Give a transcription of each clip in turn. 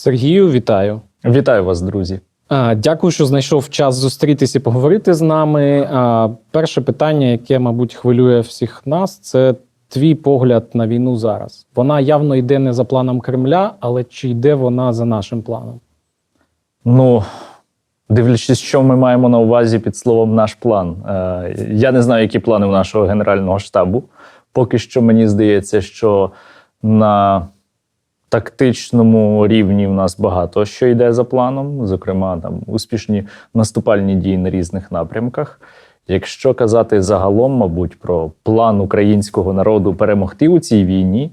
Сергію, вітаю. Вітаю вас, друзі. Дякую, що знайшов час зустрітися і поговорити з нами. Перше питання, яке, мабуть, хвилює всіх нас, це твій погляд на війну зараз. Вона явно йде не за планом Кремля, але чи йде вона за нашим планом? Ну, дивлячись, що ми маємо на увазі під словом наш план. Е, я не знаю, які плани у нашого генерального штабу. Поки що мені здається, що на тактичному рівні в нас багато що йде за планом, зокрема, там успішні наступальні дії на різних напрямках. Якщо казати загалом, мабуть, про план українського народу перемогти у цій війні,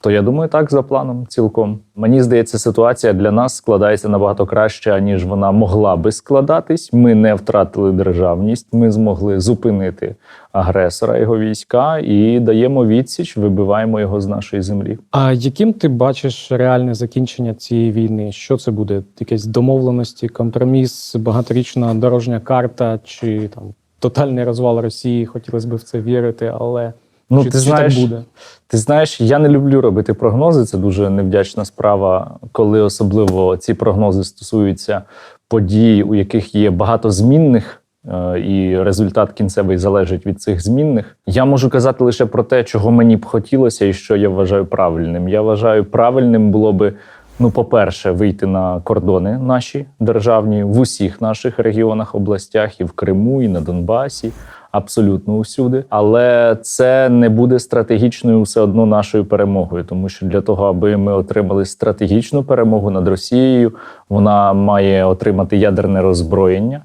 то я думаю, так за планом цілком. Мені здається, ситуація для нас складається набагато краще, ніж вона могла би складатись. Ми не втратили державність, ми змогли зупинити агресора його війська і даємо відсіч, вибиваємо його з нашої землі. А яким ти бачиш реальне закінчення цієї війни? Що це буде? Якісь домовленості, компроміс, багаторічна дорожня карта чи там тотальний розвал Росії? Хотілося б в це вірити, але Ну, чи, ти чи знаєш, так буде? Ти знаєш, я не люблю робити прогнози. Це дуже невдячна справа, коли особливо ці прогнози стосуються подій, у яких є багато змінних, е, і результат кінцевий залежить від цих змінних. Я можу казати лише про те, чого мені б хотілося, і що я вважаю правильним. Я вважаю, правильним було би. Ну, по-перше, вийти на кордони наші державні в усіх наших регіонах, областях, і в Криму, і на Донбасі, абсолютно усюди. Але це не буде стратегічною все одно нашою перемогою, тому що для того, аби ми отримали стратегічну перемогу над Росією, вона має отримати ядерне роззброєння.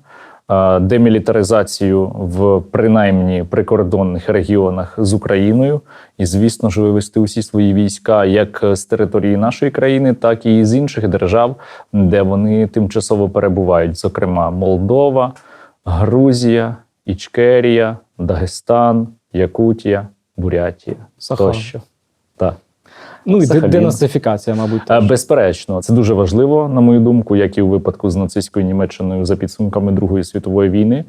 е, Демілітаризацію в принаймні прикордонних регіонах з Україною, і звісно ж вивести усі свої війська як з території нашої країни, так і з інших держав, де вони тимчасово перебувають, зокрема Молдова, Грузія, Ічкерія, Дагестан, Якутія, Бурятія Саха. тощо. Так. Ну і Сахалін. денацифікація, мабуть. Е, теж. Безперечно, це дуже важливо, на мою думку, як і у випадку з нацистською Німеччиною за підсумками Другої світової війни.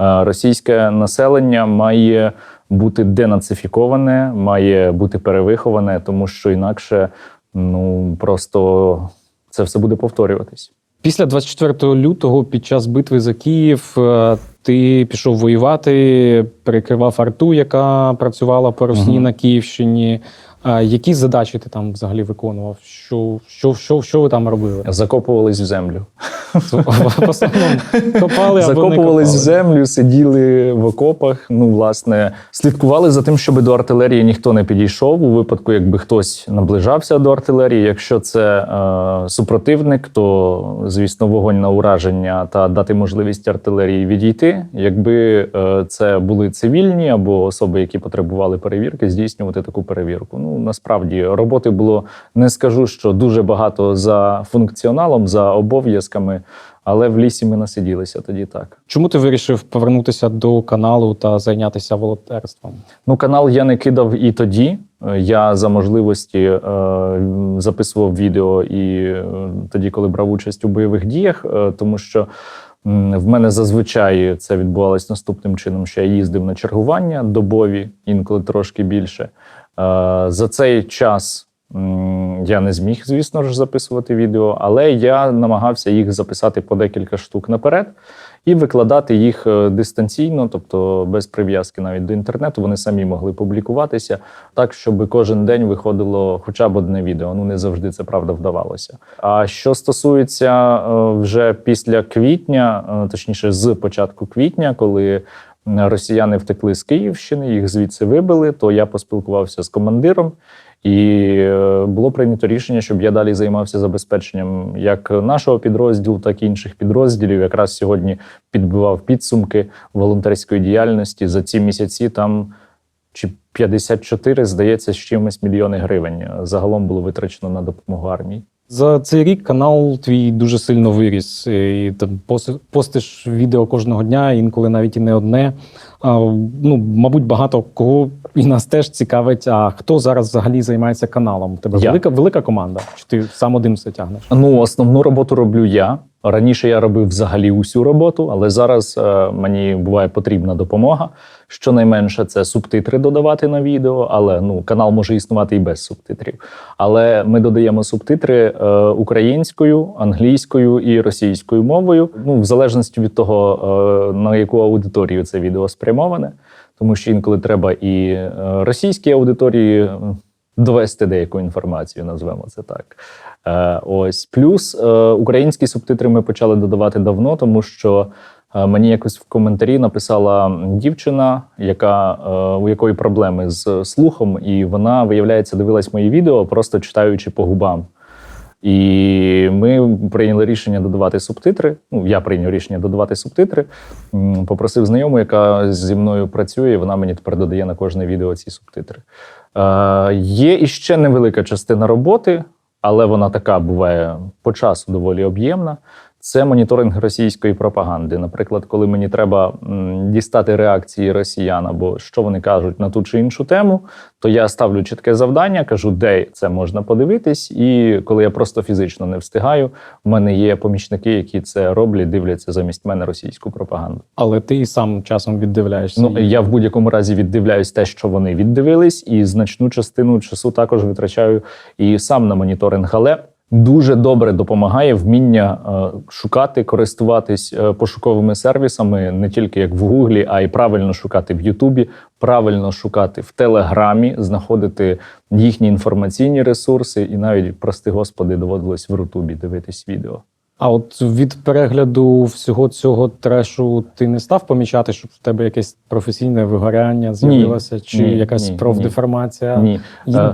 Е, Російське населення має бути денацифіковане, має бути перевиховане, тому що інакше ну просто це все буде повторюватись. Після 24 лютого, під час битви за Київ, е, ти пішов воювати, перекривав арту, яка працювала по Росії Мгм. на Київщині. А Які задачі ти там взагалі виконував? Що, що, що, що ви там робили? Закопувались в землю. В основному копали або Закопувались в землю, сиділи в окопах. Ну, власне, слідкували за тим, щоб до артилерії ніхто не підійшов. У випадку, якби хтось наближався до артилерії. Якщо це е, супротивник, то звісно вогонь на ураження та дати можливість артилерії відійти. Якби е, це були цивільні або особи, які потребували перевірки, здійснювати таку перевірку. Ну насправді роботи було не скажу, що дуже багато за функціоналом, за обов'язками. Але в лісі ми насиділися тоді так. Чому ти вирішив повернутися до каналу та зайнятися волонтерством? Ну, канал я не кидав і тоді. Я за можливості е, записував відео і е, тоді, коли брав участь у бойових діях, е, тому що в мене зазвичай це відбувалось наступним чином, що я їздив на чергування добові, інколи трошки більше. За цей час я не зміг, звісно ж, записувати відео, але я намагався їх записати по декілька штук наперед і викладати їх е, дистанційно, тобто без прив'язки навіть до інтернету. Вони самі могли публікуватися так, щоб кожен день виходило хоча б одне відео. Ну не завжди це правда вдавалося. А що стосується е, вже після квітня, е, точніше, з початку квітня, коли росіяни втекли з Київщини, їх звідси вибили, то я поспілкувався з командиром. І е, було прийнято рішення, щоб я далі займався забезпеченням як нашого підрозділу, так і інших підрозділів. Якраз сьогодні підбивав підсумки волонтерської діяльності за ці місяці. Там чи 54, здається, з чимось мільйони гривень загалом було витрачено на допомогу армії. За цей рік канал твій дуже сильно виріс. І там постиш відео кожного дня, інколи навіть і не одне. А, ну, мабуть, багато кого і нас теж цікавить. А хто зараз взагалі займається каналом? У тебе Я. велика велика команда? Чи ти сам один все тягнеш? Ну, основну роботу роблю я. Раніше я робив взагалі усю роботу, але зараз е, мені буває потрібна допомога. Щонайменше це субтитри додавати на відео, але ну канал може існувати і без субтитрів. Але ми додаємо субтитри е, українською, англійською і російською мовою. Ну, в залежності від того, е, на яку аудиторію це відео спрямоване, тому що інколи треба і е, російській аудиторії е, довести деяку інформацію, назвемо це так. Е, ось плюс е, українські субтитри ми почали додавати давно, тому що. Е, Мені якось в коментарі написала дівчина, яка е, у якої проблеми з слухом, і вона, виявляється, дивилась мої відео, просто читаючи по губам. І ми прийняли рішення додавати субтитри. Ну, я прийняв рішення додавати субтитри. Попросив знайому, яка зі мною працює, і вона мені тепер додає на кожне відео ці субтитри. Е, є іще невелика частина роботи, але вона така буває по часу доволі об'ємна. Це моніторинг російської пропаганди. Наприклад, коли мені треба дістати реакції росіян або що вони кажуть на ту чи іншу тему, то я ставлю чітке завдання, кажу, де це можна подивитись. І коли я просто фізично не встигаю, в мене є помічники, які це роблять, дивляться замість мене російську пропаганду. Але ти і сам часом віддивляєшся. Ну я в будь-якому разі віддивляюсь те, що вони віддивились, і значну частину часу також витрачаю і сам на моніторинг. Але дуже добре допомагає вміння е, шукати, користуватись е, пошуковими сервісами не тільки як в Гуглі, а й правильно шукати в Ютубі, правильно шукати в Телеграмі, знаходити їхні інформаційні ресурси, і навіть, прости господи, доводилось в Рутубі дивитись відео. А от від перегляду всього цього трешу ти не став помічати, щоб в тебе якесь професійне вигоряння з'явилося, чи Ні, якась ні, профдеформація? Ні,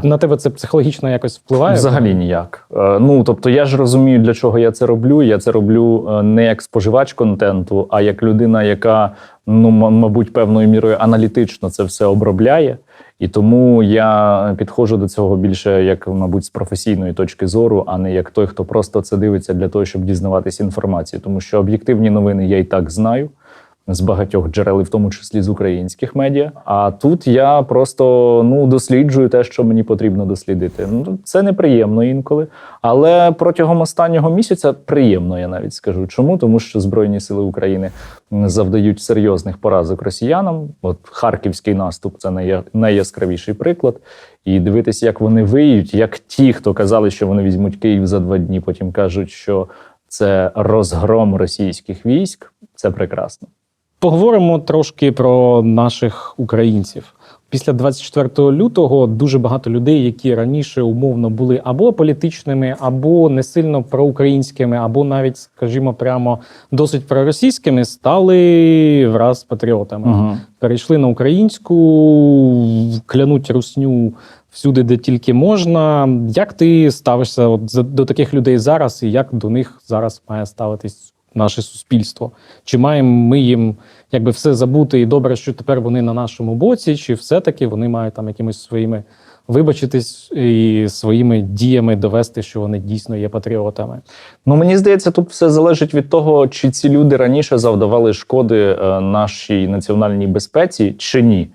На тебе це психологічно якось впливає? Взагалі ніяк. Е, Ну тобто, я ж розумію, для чого я це роблю. Я це роблю е, не як споживач контенту, а як людина, яка ну мабуть певною мірою аналітично це все обробляє. І тому я підходжу до цього більше як, мабуть, з професійної точки зору, а не як той, хто просто це дивиться для того, щоб дізнаватися інформацію. Тому що об'єктивні новини я і так знаю з багатьох джерел, в тому числі з українських медіа. А тут я просто ну досліджую те, що мені потрібно дослідити. Ну це неприємно інколи, але протягом останнього місяця приємно, я навіть скажу. Чому? Тому що Збройні сили України завдають серйозних поразок росіянам. От харківський наступ це найяскравіший приклад. І дивитися, як вони виють, як ті, хто казали, що вони візьмуть Київ за два дні, потім кажуть, що це розгром російських військ. Це прекрасно. Поговоримо трошки про наших українців. Після 24 лютого дуже багато людей, які раніше умовно були або політичними, або не сильно проукраїнськими, або навіть, скажімо, прямо досить проросійськими, стали враз патріотами. Угу. Перейшли на українську, клянуть русню всюди, де тільки можна. Як ти ставишся от до таких людей зараз, і як до них зараз має ставитись наше суспільство? Чи маємо ми їм якби все забути і добре, що тепер вони на нашому боці, чи все-таки вони мають там якимись своїми вибачитись і своїми діями довести, що вони дійсно є патріотами? Ну мені здається, тут все залежить від того, чи ці люди раніше завдавали шкоди е, нашій національній безпеці, чи ні.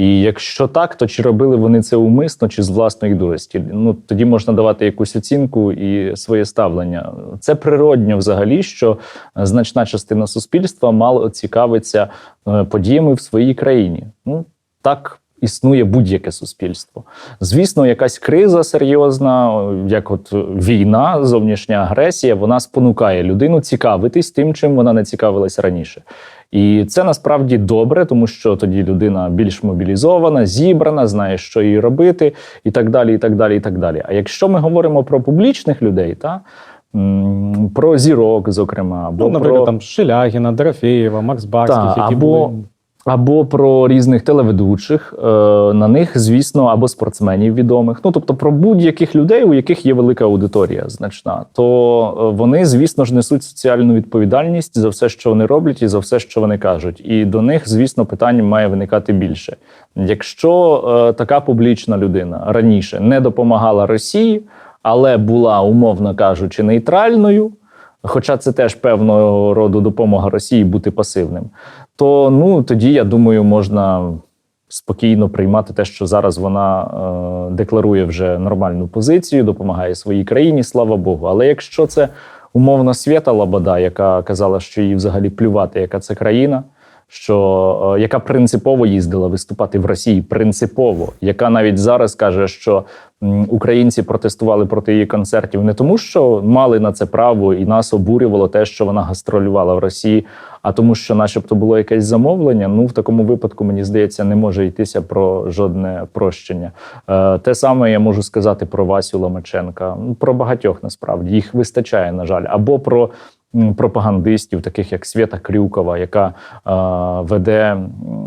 І якщо так, то чи робили вони це умисно, чи з власної дурості? Ну тоді можна давати якусь оцінку і своє ставлення. Це природньо взагалі, що е, значна частина суспільства мало цікавиться е, подіями в своїй країні. Ну так. Існує будь-яке суспільство. Звісно, якась криза серйозна, як от війна, зовнішня агресія, вона спонукає людину цікавитись тим, чим вона не цікавилась раніше. І це насправді добре, тому що тоді людина більш мобілізована, зібрана, знає, що їй робити, і так далі. і так далі, і так далі. А якщо ми говоримо про публічних людей, та про зірок, зокрема, або Ну, наприклад, про... там Шелягіна, Дорофєєва, Макс Барських, які або- були або про різних телеведучих, е, на них, звісно, або спортсменів відомих. Ну тобто про будь-яких людей, у яких є велика аудиторія значна, то е, вони, звісно ж, несуть соціальну відповідальність за все, що вони роблять, і за все, що вони кажуть. І до них, звісно, питань має виникати більше. Якщо е, така публічна людина раніше не допомагала Росії, але була, умовно кажучи, нейтральною. Хоча це теж певного роду допомога Росії бути пасивним, то ну тоді я думаю, можна спокійно приймати те, що зараз вона е, декларує вже нормальну позицію, допомагає своїй країні, слава Богу. Але якщо це умовно Свята Лабада, яка казала, що їй взагалі плювати, яка це країна, що е, яка принципово їздила виступати в Росії, принципово, яка навіть зараз каже, що українці протестували проти її концертів не тому, що мали на це право, і нас обурювало те, що вона гастролювала в Росії, а тому, що, начебто, було якесь замовлення. Ну в такому випадку, мені здається, не може йтися про жодне прощення. Е, те саме я можу сказати про Васю Ломаченка, ну, про багатьох насправді їх вистачає, на жаль, або про пропагандистів, таких як Свята Крюкова, яка е, веде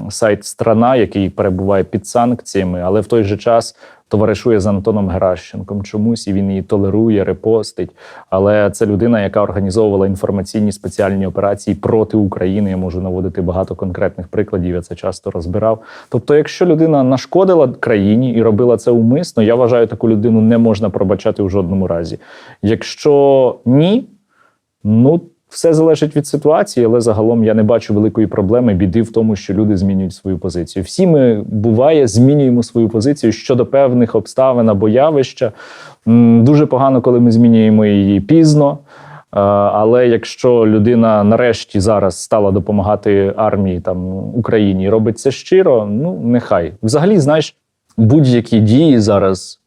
сайт Страна, який перебуває під санкціями, але в той же час товаришує з Антоном Геращенком чомусь, і він її толерує, репостить. Але це людина, яка організовувала інформаційні спеціальні операції проти України. Я можу наводити багато конкретних прикладів. Я це часто розбирав. Тобто, якщо людина нашкодила країні і робила це умисно, я вважаю, таку людину не можна пробачати у жодному разі. Якщо ні, ну. Все залежить від ситуації, але загалом я не бачу великої проблеми біди в тому, що люди змінюють свою позицію. Всі ми буває змінюємо свою позицію щодо певних обставин або явища. Дуже погано, коли ми змінюємо її пізно. Е, Але якщо людина нарешті зараз стала допомагати армії там Україні і робить це щиро, ну нехай. Взагалі, знаєш, будь-які дії зараз.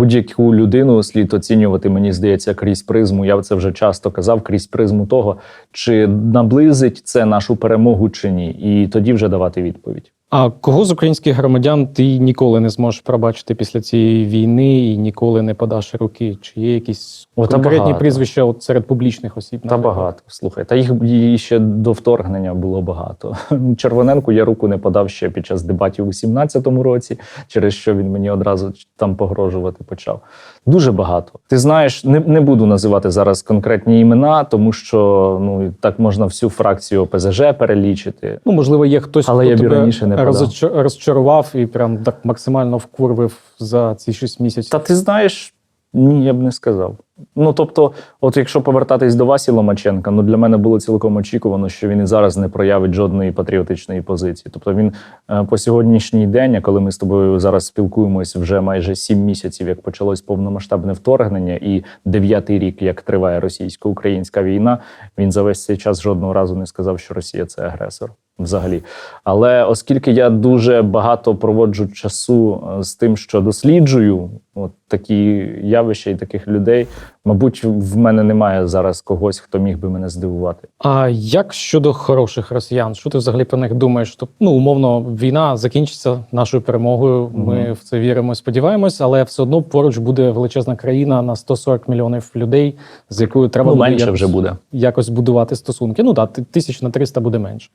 Будь-яку людину слід оцінювати, мені здається, крізь призму. Я це вже часто казав, крізь призму того, чи наблизить це нашу перемогу чи ні, і тоді вже давати відповідь. А кого з українських громадян ти ніколи не зможеш пробачити після цієї війни і ніколи не подаш руки? Чи є якісь О, та конкретні багато. прізвища от серед публічних осіб? Та наприклад? багато. Слухай, та їх її ще до вторгнення було багато. Червоненку я руку не подав ще під час дебатів у 17-му році, через що він мені одразу там погрожувати почав. Дуже багато. Ти знаєш, не, не буду називати зараз конкретні імена, тому що ну так можна всю фракцію ОПЗЖ перелічити. Ну, можливо, є хтось, Але хто я б тебе раніше не подав. розчарував і прям так максимально вкурвив за ці шість місяців. Та ти знаєш, ні, я б не сказав. Ну тобто, от якщо повертатись до Васі Ломаченка, ну для мене було цілком очікувано, що він і зараз не проявить жодної патріотичної позиції. Тобто він е, по сьогоднішній день, а коли ми з тобою зараз спілкуємось вже майже сім місяців, як почалось повномасштабне вторгнення, і дев'ятий рік, як триває російсько-українська війна, він за весь цей час жодного разу не сказав, що Росія це агресор. Взагалі, але оскільки я дуже багато проводжу часу е, з тим, що досліджую от такі явища і таких людей, мабуть, в мене немає зараз когось, хто міг би мене здивувати. А як щодо хороших росіян? Що ти взагалі про них думаєш? Тобто, ну умовно, війна закінчиться нашою перемогою. Ми Мгм. в це віримо, сподіваємось, але все одно поруч буде величезна країна на 140 мільйонів людей, з якою треба Ну, буде менше якось, вже буде. якось будувати стосунки. Ну так, тисяч на 300 буде менше.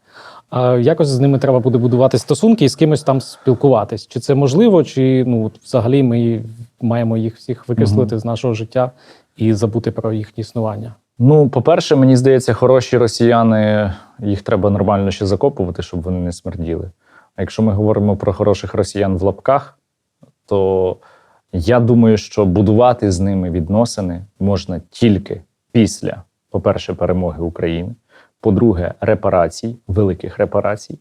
А якось з ними треба буде будувати стосунки і з кимось там спілкуватись. Чи це можливо, чи ну взагалі ми маємо їх всіх викреслити з нашого життя і забути про їхнє існування? Ну, по-перше, мені здається, хороші росіяни їх треба нормально ще закопувати, щоб вони не смерділи. А якщо ми говоримо про хороших росіян в лапках, то я думаю, що будувати з ними відносини можна тільки після, по-перше, перемоги України, по-друге, репарацій, великих репарацій.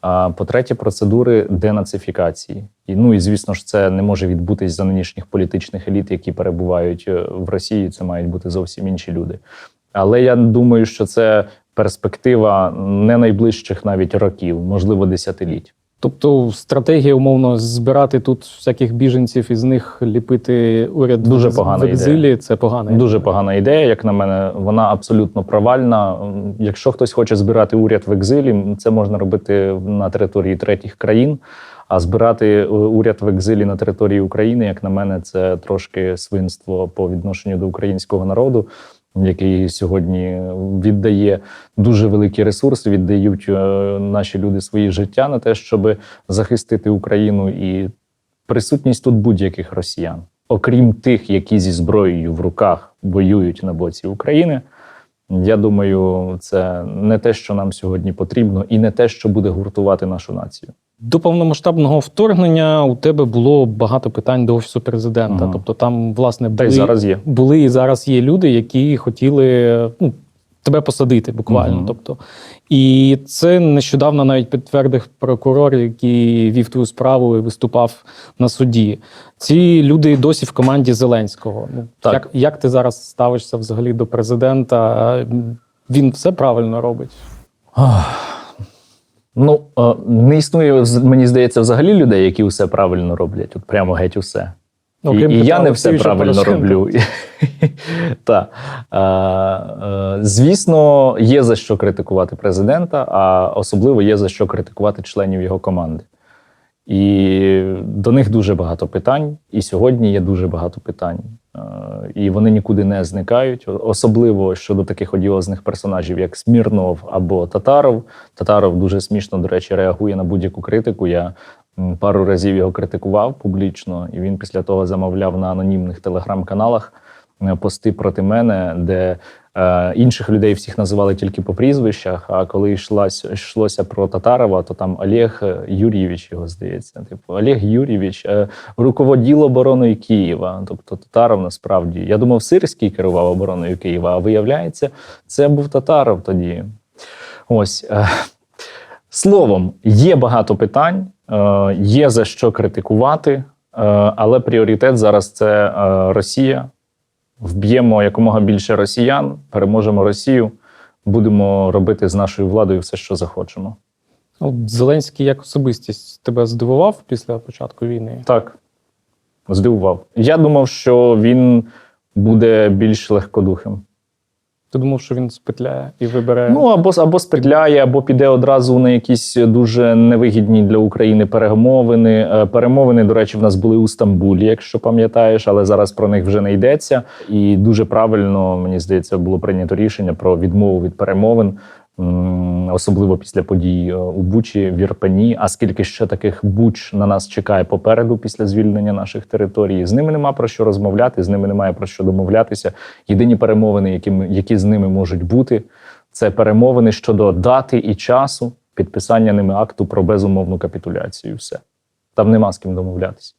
А по-третє, процедури денацифікації. І ну і звісно ж, це не може відбутись за нинішніх політичних еліт, які перебувають е, в Росії. Це мають бути зовсім інші люди. Але я думаю, що це перспектива не найближчих навіть років, можливо, десятиліть. Тобто стратегія умовно збирати тут всяких біженців і з них ліпити уряд Дуже погана в екзилі. Це погано. Дуже погана ідея, як на мене, вона абсолютно провальна. Якщо хтось хоче збирати уряд в екзилі, це можна робити на території третіх країн. А збирати е, уряд в екзилі на території України, як на мене, це трошки свинство по відношенню до українського народу, який сьогодні віддає дуже великі ресурси, віддають е, наші люди свої життя на те, щоб захистити Україну і присутність тут будь-яких росіян, окрім тих, які зі зброєю в руках воюють на боці України. Я думаю, це не те, що нам сьогодні потрібно, і не те, що буде гуртувати нашу націю. До повномасштабного вторгнення у тебе було багато питань до офісу президента. Мгм. Тобто, там власне Та й були, зараз є. були і зараз є люди, які хотіли ну, тебе посадити буквально. Мгм. Тобто, і це нещодавно навіть підтвердив прокурор, який вів твою справу і виступав на суді. Ці люди досі в команді Зеленського. Ну Так. як, як ти зараз ставишся взагалі до президента? Він все правильно робить. Ну, е, не існує, мені здається, взагалі людей, які все правильно роблять. От прямо геть усе. І, Окрім і Петра я не все правильно роблю. Так. Е, е, Звісно, є за що критикувати президента, а особливо є за що критикувати членів його команди. І до них дуже багато питань. І сьогодні є дуже багато питань. Е, І вони нікуди не зникають, особливо щодо таких одіозних персонажів, як Смірнов або Татаров. Татаров дуже смішно, до речі, реагує на будь-яку критику. Я пару разів його критикував публічно, і він після того замовляв на анонімних телеграм-каналах пости проти мене, де е, інших людей всіх називали тільки по прізвищах. А коли йшлась, йшлося про Татарова, то там Олег Юрійович його здається. Типу Олег Юрійович е, руководіл обороною Києва. Тобто Татаров насправді. Я думав, Сирський керував обороною Києва, а виявляється, це був Татаров тоді. Ось. е, Словом, є багато питань, е, є за що критикувати, е, але пріоритет зараз це е, Росія. Вб'ємо якомога більше росіян, переможемо Росію, будемо робити з нашою владою все, що захочемо. Зеленський як особистість тебе здивував після початку війни? Так, здивував. Я думав, що він буде більш легкодухим. Ти думав, що він спетляє і вибере. Ну або або спетляє, або піде одразу на якісь дуже невигідні для України перемовини. Е, Перемовини, до речі, в нас були у Стамбулі, якщо пам'ятаєш, але зараз про них вже не йдеться. І дуже правильно мені здається було прийнято рішення про відмову від перемовин. Особливо після подій е, у Бучі, в Ірпені. А скільки ще таких буч на нас чекає попереду після звільнення наших територій? З ними нема про що розмовляти, з ними немає про що домовлятися. Єдині перемовини, які, які з ними можуть бути, це перемовини щодо дати і часу підписання ними акту про безумовну капітуляцію. Все там нема з ким домовлятися.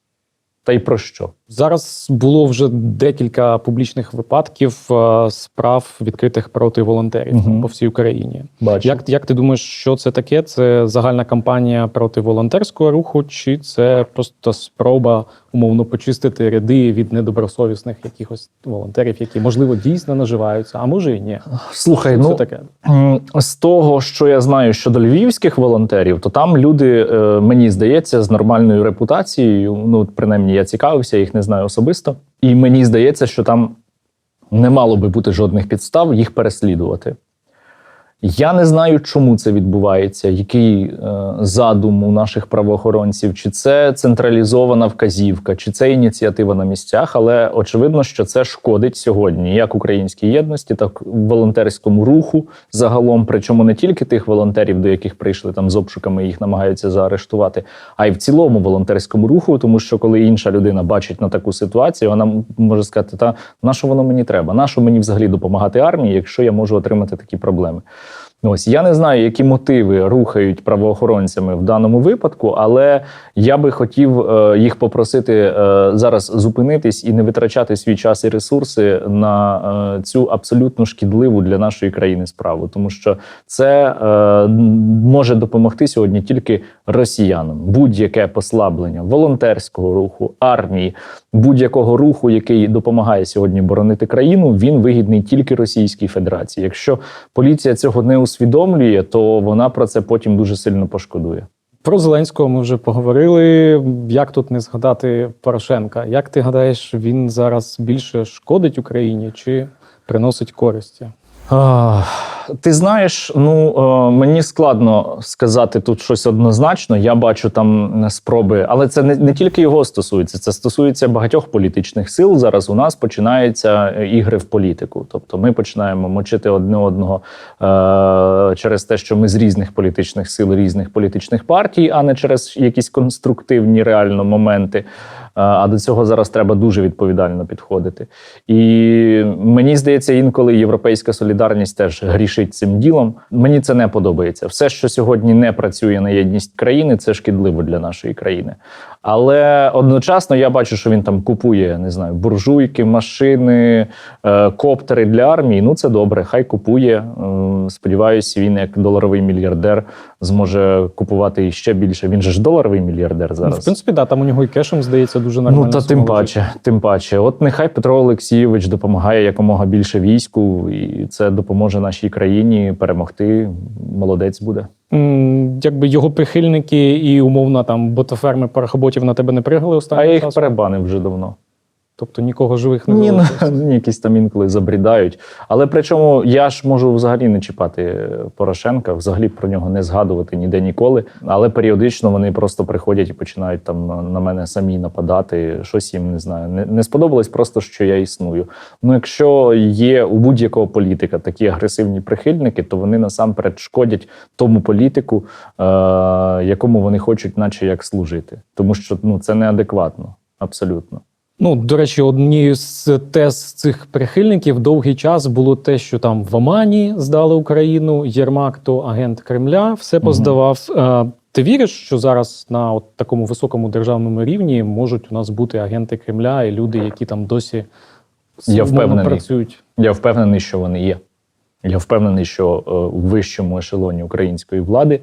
Та й про що? Зараз було вже декілька публічних випадків е, справ відкритих проти волонтерів Мгм. по всій Україні. Бачу. Як, як ти думаєш, що це таке? Це загальна кампанія проти волонтерського руху, чи це просто спроба умовно почистити ряди від недобросовісних якихось волонтерів, які можливо дійсно наживаються, а може і ні? Слухай, Що ну таке? З того, що я знаю щодо львівських волонтерів, то там люди, е, мені здається, з нормальною репутацією. Ну, принаймні, я цікавився, їх не знаю особисто. І мені здається, що там не мало би бути жодних підстав їх переслідувати. Я не знаю, чому це відбувається, який е, задум у наших правоохоронців, чи це централізована вказівка, чи це ініціатива на місцях. Але очевидно, що це шкодить сьогодні як українській єдності, так і волонтерському руху загалом. Причому не тільки тих волонтерів, до яких прийшли там з обшуками, їх намагаються заарештувати, а й в цілому волонтерському руху, тому що коли інша людина бачить на таку ситуацію, вона може сказати: та на що воно мені треба? На що мені взагалі допомагати армії, якщо я можу отримати такі проблеми? Ось я не знаю, які мотиви рухають правоохоронцями в даному випадку, але я би хотів е, їх попросити е, зараз зупинитись і не витрачати свій час і ресурси на е, цю абсолютно шкідливу для нашої країни справу, тому що це е, може допомогти сьогодні тільки росіянам. Будь-яке послаблення волонтерського руху, армії, будь-якого руху, який допомагає сьогодні боронити країну, він вигідний тільки Російській Федерації. Якщо поліція цього не усвідомлює, то вона про це потім дуже сильно пошкодує. Про Зеленського ми вже поговорили. Як тут не згадати Порошенка? Як ти гадаєш, він зараз більше шкодить Україні чи приносить користі? А, ти знаєш, ну е, мені складно сказати тут щось однозначно. Я бачу там спроби, але це не, не тільки його стосується, це стосується багатьох політичних сил. Зараз у нас починаються е, ігри в політику. Тобто ми починаємо мочити одне одного е, через те, що ми з різних політичних сил, різних політичних партій, а не через якісь конструктивні реально моменти. Е, А до цього зараз треба дуже відповідально підходити. І мені здається, інколи європейська солідарність теж грішить цим ділом. Мені це не подобається. Все, що сьогодні не працює на єдність країни, це шкідливо для нашої країни. Але одночасно я бачу, що він там купує не знаю, буржуйки, машини, е, коптери для армії. Ну це добре, хай купує. Сподіваюся, він як доларовий мільярдер зможе купувати іще більше. Він же ж доларовий мільярдер Ну, зараз. в принципі, да, там у нього і кешем здається дуже нормально. Ну та тим паче, тим паче. От нехай Петро Олексійович допомагає якомога більше війську, і це допоможе нашій країні. Країні перемогти. Молодець буде. Якби його прихильники і умовно там ботоферми парахоботів на тебе не пригали А я їх часом? перебанив вже давно. Тобто нікого живих не Ні, ну, ні, якісь там інколи забрідають. Але причому я ж можу взагалі не чіпати Порошенка, взагалі про нього не згадувати ніде ніколи. Але періодично вони просто приходять і починають там на мене самі нападати. Щось їм не знаю. Не, не сподобалось просто, що я існую. Ну, якщо є у будь-якого політика такі агресивні прихильники, то вони насамперед шкодять тому політику, е- якому вони хочуть, наче як служити. Тому що ну це неадекватно, абсолютно. Ну, до речі, однією з тез цих прихильників довгий час було те, що там в Омані здали Україну, Єрмак то агент Кремля, все поздавав. Е, Ти віриш, що зараз на от такому високому державному рівні можуть у нас бути агенти Кремля і люди, які там досі Я впевнений. працюють? Я впевнений, що вони є. Я впевнений, що е, у вищому ешелоні української влади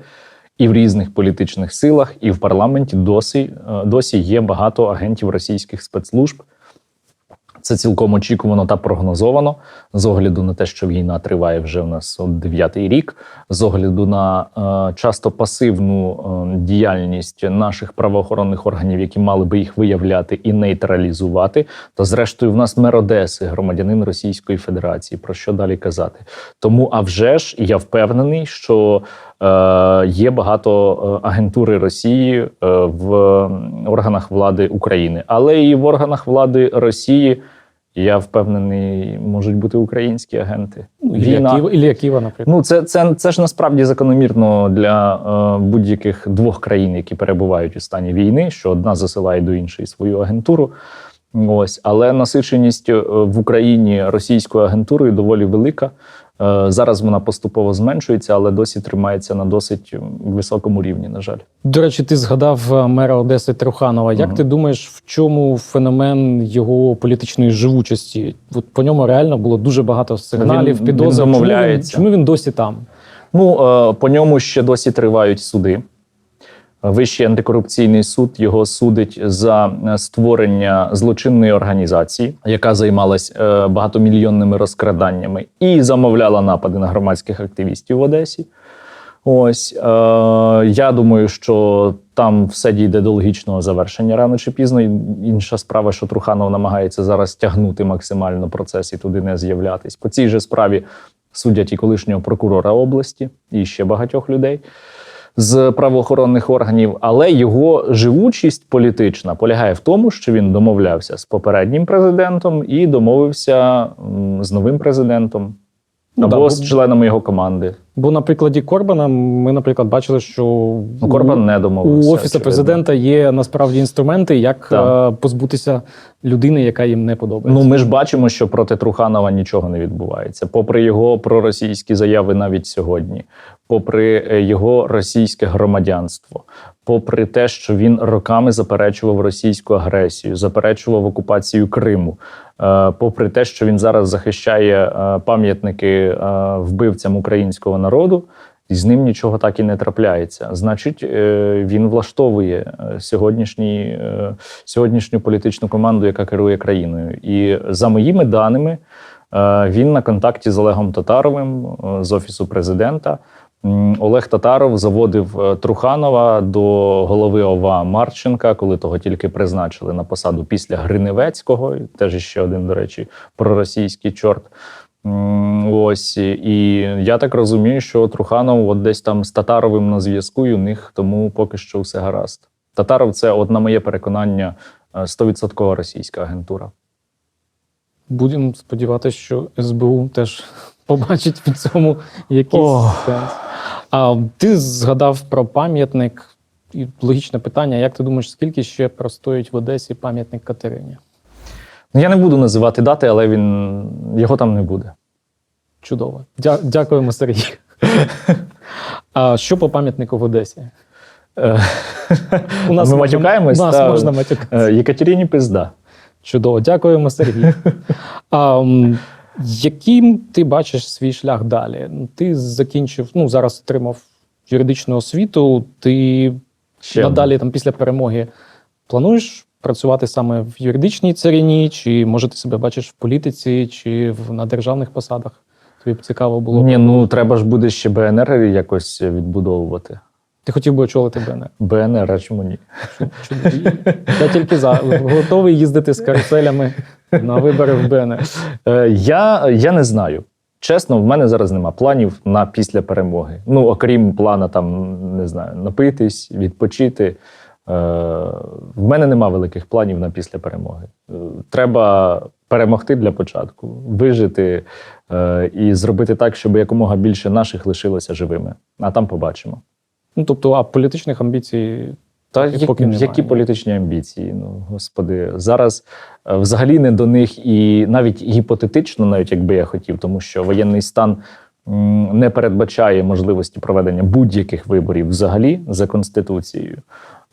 і в різних політичних силах, і в парламенті досі, е, досі є багато агентів російських спецслужб. Це цілком очікувано та прогнозовано з огляду на те, що війна триває вже в нас от дев'ятий рік, з огляду на е, часто пасивну е, діяльність наших правоохоронних органів, які мали би їх виявляти і нейтралізувати. Та зрештою, в нас мер Одеси, громадянин Російської Федерації. Про що далі казати? Тому, а вже ж я впевнений, що є багато е, агентури Росії е, в органах влади України, але і в органах влади Росії. Я впевнений, можуть бути українські агенти. Ну, Ілля Ківа, наприклад. Ну, це, це, це ж насправді закономірно для е, будь-яких двох країн, які перебувають у стані війни, що одна засилає до іншої свою агентуру. Ось, але насиченість е, в Україні російською агентурою доволі велика. Е, зараз вона поступово зменшується, але досі тримається на досить високому рівні. На жаль, До речі, ти згадав е, мера Одеси Труханова. Як угу. ти думаєш, в чому феномен його політичної живучості? От по ньому реально було дуже багато сигналів, Він- підозр. він Чому він, Чому він досі там? ну е, по ньому ще досі тривають суди. Вищий антикорупційний суд його судить за е, створення злочинної організації, яка займалась е, багатомільйонними розкраданнями і замовляла напади на громадських активістів в Одесі. Ось е, я думаю, що там все дійде до логічного завершення рано чи пізно. Інша справа, що Труханов намагається зараз тягнути максимально процес і туди не з'являтись. По цій же справі судять і колишнього прокурора області, і ще багатьох людей з правоохоронних органів, але його живучість політична полягає в тому, що він домовлявся з попереднім президентом і домовився з новим президентом Ну або да, бо- з членами його команди. Бо на прикладі Корбана ми, наприклад, бачили, що Ну, Корбан не у домовився. офісу очевидно. президента є насправді інструменти, як Так. е, позбутися людини, яка їм не подобається. Ну, ми ж бачимо, що проти Труханова нічого не відбувається, попри його проросійські заяви навіть сьогодні, попри е, його російське громадянство, попри те, що він роками заперечував російську агресію, заперечував окупацію Криму, попри те, що він зараз захищає е, пам'ятники е, вбивцям українського народу. І з ним нічого так і не трапляється. Значить, е, він влаштовує е, е, сьогоднішню політичну команду, яка керує країною. І за моїми даними, е, він на контакті з Олегом Татаровим е, з офісу президента. Олег Татаров заводив е, Труханова до голови ОВА Марченка, коли того тільки призначили на посаду після Гриневецького, теж ще один, до речі, проросійський чорт. Ось і я так розумію, що Труханов от десь там з Татаровим на зв'язку, і у них тому поки що все гаразд. Татаров це, от на моє переконання, е, 100% російська агентура. Будемо сподіватися, що СБУ теж побачить в цьому якийсь сенс. А ти згадав про пам'ятник. І логічне питання: як ти думаєш, скільки ще простоїть в Одесі пам'ятник Катерині? Ну я не буду називати дати, але він його там не буде. Чудово. Дя- дякуємо, Сергій. А що по пам'ятнику в Одесі? Е, У нас Ми матюкаємось? У нас Та, можна матюкатися. е, Єкатерині пизда. Чудово, дякуємо, Сергій. А, яким ти бачиш свій шлях далі? Ти закінчив, ну зараз отримав юридичну освіту. Ти Ще надалі, там, після перемоги, плануєш працювати саме в юридичній царині, чи може ти себе бачиш в політиці, чи в, на державних посадах? Тобі б цікаво було. Ні, ну треба ж буде ще БНР якось відбудовувати. Ти хотів би очолити БНР? БНР, а чому ні? Чудові. Я тільки за готовий їздити з каруселями на вибори в БНР. Е, я, я не знаю. Чесно, в мене зараз нема планів на після перемоги. Ну, окрім плана, там, не знаю, напитись, відпочити. Е, в мене нема великих планів на після перемоги. Е, треба перемогти для початку, вижити і зробити так, щоб якомога більше наших лишилося живими. А там побачимо. Ну тобто, а політичних амбіцій Та які, поки які ні. політичні амбіції? Ну господи, зараз е, взагалі не до них, і навіть гіпотетично, навіть якби я хотів, тому що воєнний стан не передбачає можливості проведення будь-яких виборів взагалі за конституцією.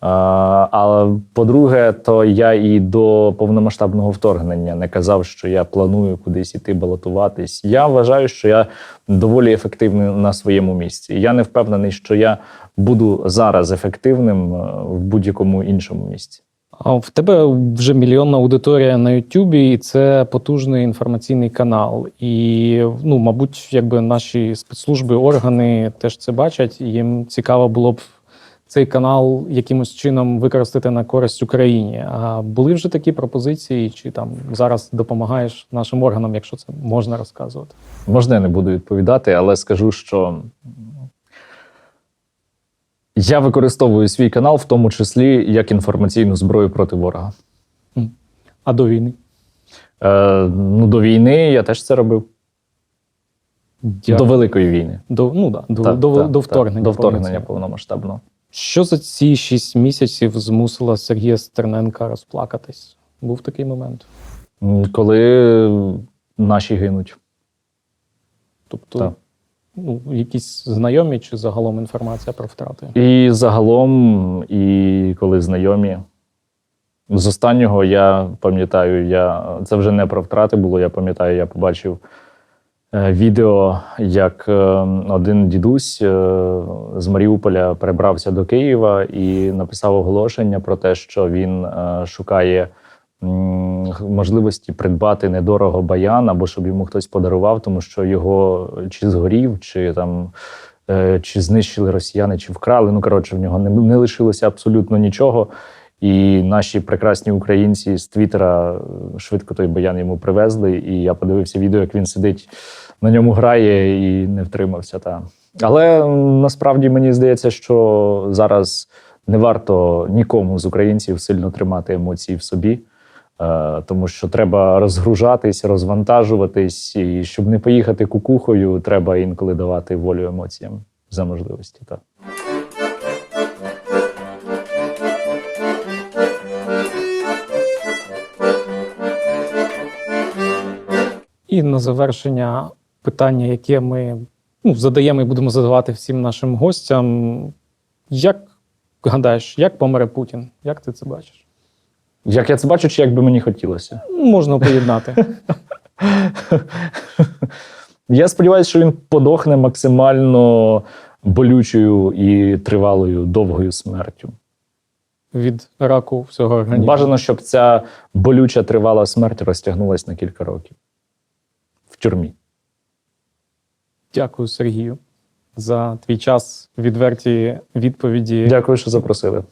А, по-друге, то я і до повномасштабного вторгнення не казав, що я планую кудись іти балотуватись. Я вважаю, що я доволі ефективний на своєму місці. Я не впевнений, що я буду зараз ефективним е, в будь-якому іншому місці. А в тебе вже мільйонна аудиторія на Ютубі, і це потужний інформаційний канал. І ну, мабуть, якби наші спецслужби, органи теж це бачать. Їм цікаво було б цей канал якимось чином використати на користь Україні. А були вже такі пропозиції, чи там зараз допомагаєш нашим органам, якщо це можна розказувати? Можна, я не буду відповідати, але скажу, що я використовую свій канал в тому числі як інформаційну зброю проти ворога. А до війни? Е, ну, до війни я теж це робив. Дя- До Великої війни. До, ну, да, до, Так, до, так, до так, вторгнення. До вторгнення повномасштабного. Що за ці шість місяців змусило Сергія Стерненка розплакатись? Був такий момент. Коли наші гинуть. Тобто, Так. ну, якісь знайомі чи загалом інформація про втрати? І загалом, і коли знайомі. З останнього я пам'ятаю, я це вже не про втрати було. Я пам'ятаю, я побачив відео, як е, один дідусь е, з Маріуполя перебрався до Києва і написав оголошення про те, що він е, шукає можливості придбати недорого баян або щоб йому хтось подарував, тому що його чи згорів, чи там е, чи знищили росіяни, чи вкрали. Ну коротше, в нього не, не лишилося абсолютно нічого. І наші прекрасні українці з Твіттера е, швидко той баян йому привезли. І я подивився відео, як він сидить на ньому грає і не втримався. Та. Але насправді мені здається, що зараз не варто нікому з українців сильно тримати емоції в собі. Е, Тому що треба розгружатись, розвантажуватись, і щоб не поїхати кукухою, треба інколи давати волю емоціям за можливості. Так. І на завершення питання, яке ми ну, задаємо і будемо задавати всім нашим гостям. Як гадаєш, як помре Путін? Як ти це бачиш? Як я це бачу, чи як би мені хотілося? Можна поєднати. Я сподіваюся, що він подохне максимально болючою і тривалою довгою смертю. від раку всього організму. Бажано, щоб ця болюча тривала смерть розтягнулася на кілька років в тюрмі. Дякую, Сергію, за твій час, відверті відповіді. Дякую, що запросили.